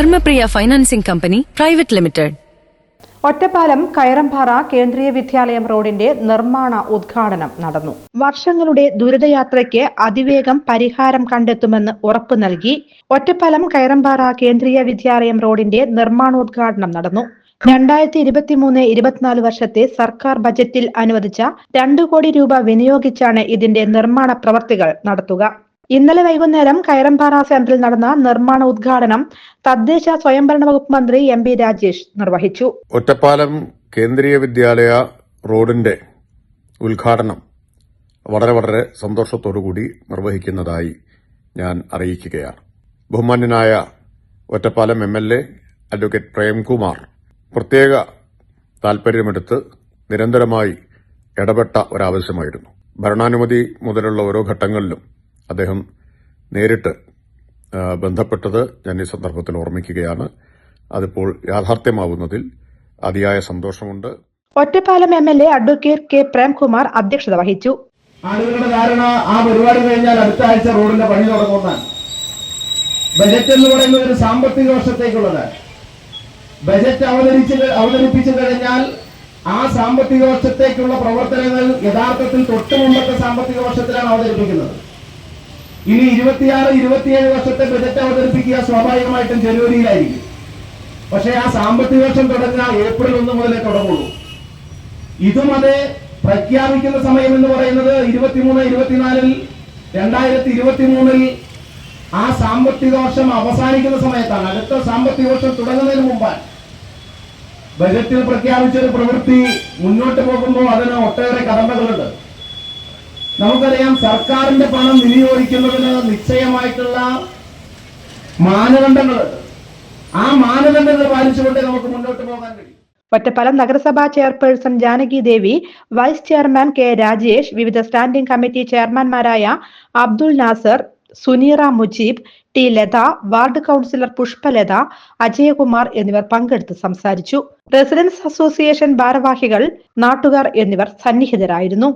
Dharmapriya financing company private limited. Ottapalam Kayarampara Kendriya Vidyalaya റോഡിന്റെ നിർമ്മാണ ഉദ്ഘാടനം നടന്നു. വർഷങ്ങളുടെ ദുരിതയാത്രയ്ക്ക് അതിവേഗം പരിഹാരം കണ്ടെത്തുമെന്ന് ഉറപ്പു നൽകി ഒറ്റപ്പാലം കയറംപാറ കേന്ദ്രീയ വിദ്യാലയം റോഡിന്റെ നിർമ്മാണോദ്ഘാടനം നടന്നു. രണ്ടായിരത്തി ഇരുപത്തിമൂന്ന് ഇരുപത്തിനാല് വർഷത്തെ സർക്കാർ ബജറ്റിൽ അനുവദിച്ച രണ്ടു കോടി രൂപ വിനിയോഗിച്ചാണ് ഇതിന്റെ നിർമ്മാണ പ്രവർത്തികൾ നടത്തുക. ഇന്നലെ വൈകുന്നേരം കയറമ്പാറ സെന്ററിൽ നടന്ന നിർമ്മാണ ഉദ്ഘാടനം തദ്ദേശ സ്വയംഭരണ വകുപ്പ് മന്ത്രി എം പി രാജേഷ് നിർവഹിച്ചു. ഒറ്റപ്പാലം കേന്ദ്രീയ വിദ്യാലയ റോഡിന്റെ ഉദ്ഘാടനം വളരെ വളരെ സന്തോഷത്തോടുകൂടി നിർവഹിക്കുന്നതായി ഞാൻ അറിയിക്കുകയാണ്. ബഹുമാന്യനായ Ottapalam M L A advocate Premkumar പ്രത്യേക താൽപര്യമെടുത്ത് നിരന്തരമായി ഇടപെട്ട ഒരാവശ്യമായിരുന്നു. ഭരണാനുമതി മുതലുള്ള ഓരോ ഘട്ടങ്ങളിലും അദ്ദേഹം നേരിട്ട് ബന്ധപ്പെട്ടത് ഞാൻ ഈ സന്ദർഭത്തിൽ ഓർമ്മിക്കുകയാണ്. അതിപ്പോൾ യാഥാർത്ഥ്യമാവുന്നതിൽ അതിയായ സന്തോഷമുണ്ട്. Ottapalam M L A advocate K Premkumar അധ്യക്ഷത വഹിച്ചു. ആളുകളുടെ ധാരണ ആ പരിപാടി കഴിഞ്ഞാൽ അടുത്ത ആഴ്ച റോഡിന്റെ പണി തുടങ്ങുന്നതാണ്. ബജറ്റ് എന്ന് പറയുന്നത് ഒരു സാമ്പത്തിക വർഷത്തേക്കുള്ളതാണ്. ബജറ്റ് അവതരിച്ച് അവതരിപ്പിച്ചു കഴിഞ്ഞാൽ ആ സാമ്പത്തിക വർഷത്തേക്കുള്ള പ്രവർത്തനങ്ങൾ യഥാർത്ഥത്തിൽ തൊട്ടുമുമ്പത്തെ സാമ്പത്തിക വർഷത്തിലാണ് അവതരിപ്പിക്കുന്നത്. ഇനി ഇരുപത്തിയാറ് ഇരുപത്തിയേഴ് വർഷത്തെ ബജറ്റ് അവതരിപ്പിക്കുക സ്വാഭാവികമായിട്ടും ജനുവരിയിലായിരിക്കും. പക്ഷേ ആ സാമ്പത്തിക വർഷം തുടങ്ങുക ഏപ്രിൽ ഒന്ന് മുതലേ തുടങ്ങുള്ളൂ. ഇതും അത് പ്രഖ്യാപിക്കുന്ന സമയം എന്ന് പറയുന്നത് ഇരുപത്തിമൂന്ന് ഇരുപത്തിനാലിൽ രണ്ടായിരത്തി ഇരുപത്തിമൂന്നിൽ ആ സാമ്പത്തിക വർഷം അവസാനിക്കുന്ന സമയത്താണ്. അടുത്ത സാമ്പത്തിക വർഷം തുടങ്ങുന്നതിന് മുമ്പാണ്. ബജറ്റിൽ പ്രഖ്യാപിച്ച ഒരു പ്രവൃത്തി മുന്നോട്ട് പോകുമ്പോൾ അതിന് ഒട്ടേറെ കടമ്പകളുണ്ട്. നമുക്കറിയാം സർക്കാരിന്റെ പണം വിനിയോഗിക്കുന്നതിന് നിശ്ചയമായിട്ടുള്ള മാനദണ്ഡങ്ങളുണ്ട്. ആ മാനദണ്ഡങ്ങൾ പാലിച്ചുകൊണ്ട് നമുക്ക് മുന്നോട്ട് പോകാൻ കഴിയും. ഒറ്റപ്പാലം നഗരസഭാ chairperson Janaki Devi vice chairman K Rajesh വിവിധ standing committee ചെയർമാൻമാരായ Abdul Nasar Suneera Mujeeb T Latha ward councillor Pushpalatha Ajayakumar എന്നിവർ പങ്കെടുത്ത് സംസാരിച്ചു. റെസിഡൻസ് അസോസിയേഷൻ ഭാരവാഹികൾ നാട്ടുകാർ എന്നിവർ സന്നിഹിതരായിരുന്നു.